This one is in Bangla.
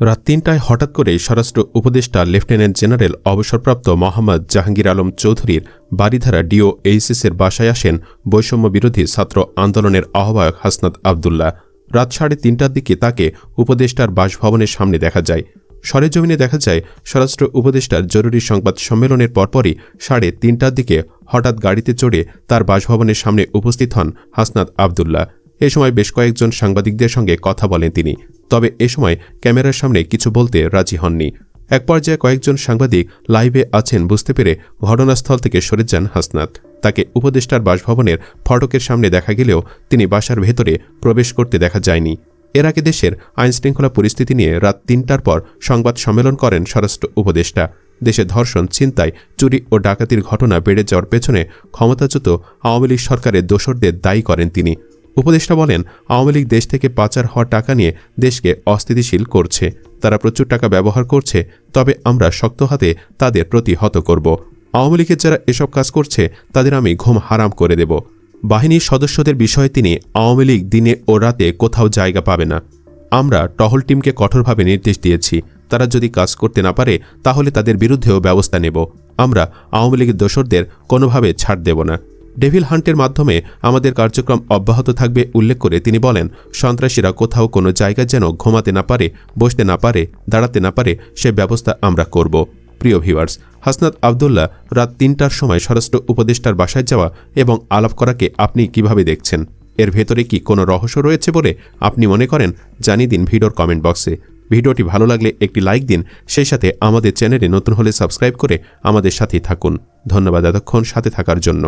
রাত তিনটায় হঠাৎ করে স্বরাষ্ট্র উপদেষ্টা লেফটেন্যান্ট জেনারেল অবসরপ্রাপ্ত মোহাম্মদ জাহাঙ্গীর আলম চৌধুরীর বাড়িধারা ডিও এইচএসের বাসায় আসেন বৈষম্য বিরোধী ছাত্র আন্দোলনের আহ্বায়ক হাসনাত আবদুল্লাহ। রাত সাড়ে তিনটার দিকে তাকে উপদেষ্টার বাসভবনের সামনে দেখা যায়। সরেজমিনে দেখা যায়, স্বরাষ্ট্র উপদেষ্টার জরুরি সংবাদ সম্মেলনের পরপরই সাড়ে তিনটার দিকে হঠাৎ গাড়িতে চড়ে তার বাসভবনের সামনে উপস্থিত হন হাসনাত আবদুল্লাহ। এ সময় বেশ কয়েকজন সাংবাদিকদের সঙ্গে কথা বলেন তিনি। তবে এ সময় ক্যামেরার সামনে কিছু বলতে রাজি হননি। এক পর্যায়ে কয়েকজন সাংবাদিক লাইভে আছেন বুঝতে পেরে ঘটনাস্থল থেকে সরে যান হাসনাত। তাকে উপদেষ্টার বাসভবনের ফটকের সামনে দেখা গেলেও তিনি বাসার ভেতরে প্রবেশ করতে দেখা যায়নি। এর আগে দেশের আইনশৃঙ্খলা পরিস্থিতি নিয়ে রাত তিনটার পর সংবাদ সম্মেলন করেন স্বরাষ্ট্র উপদেষ্টা। দেশে ধর্ষণ চিন্তায় চুরি ও ডাকাতির ঘটনা বেড়ে যাওয়ার পেছনে ক্ষমতাচ্যুত আওয়ামী লীগ সরকারের দোসরদের দায়ী করেন তিনি। উপদেষ্টা বলেন, আওয়ামী লীগ দেশ থেকে পাচার হওয়া টাকা নিয়ে দেশকে অস্থিতিশীল করছে। তারা প্রচুর টাকা ব্যবহার করছে, তবে আমরা শক্ত হাতে তাদের প্রতিহত করব। আওয়ামী লীগের যারা এসব কাজ করছে, তাদের আমি ঘুম হারাম করে দেব। বাহিনীর সদস্যদের বিষয়ে তিনি আওয়ামী লীগ দিনে ও রাতে কোথাও জায়গা পাবে না। আমরা টহল টিমকে কঠোরভাবে নির্দেশ দিয়েছি। তারা যদি কাজ করতে না পারে, তাহলে তাদের বিরুদ্ধেও ব্যবস্থা নেব। আমরা আওয়ামী লীগের দোসরদের কোনোভাবে ছাড় দেব না। ডেভিল হান্টের মাধ্যমে আমাদের কার্যক্রম অব্যাহত থাকবে উল্লেখ করে তিনি বলেন, সন্ত্রাসীরা কোথাও কোনো জায়গায় যেন ঘুমাতে না পারে, বসতে না পারে, দাঁড়াতে না পারে, সে ব্যবস্থা আমরা করব। প্রিয় ভিউয়ার্স, হাসনাত আবদুল্লাহ রাত তিনটার সময় স্বরাষ্ট্র উপদেষ্টার বাসায় যাওয়া এবং আলাপ করাকে আপনি কীভাবে দেখছেন? এর ভেতরে কি কোনো রহস্য রয়েছে বলে আপনি মনে করেন? জানিয়ে দিন ভিডিওর কমেন্ট বক্সে। ভিডিওটি ভালো লাগলে একটি লাইক দিন, সেই সাথে আমাদের চ্যানেলে নতুন হলে সাবস্ক্রাইব করে আমাদের সাথেই থাকুন। ধন্যবাদ এতক্ষণ সাথে থাকার জন্য।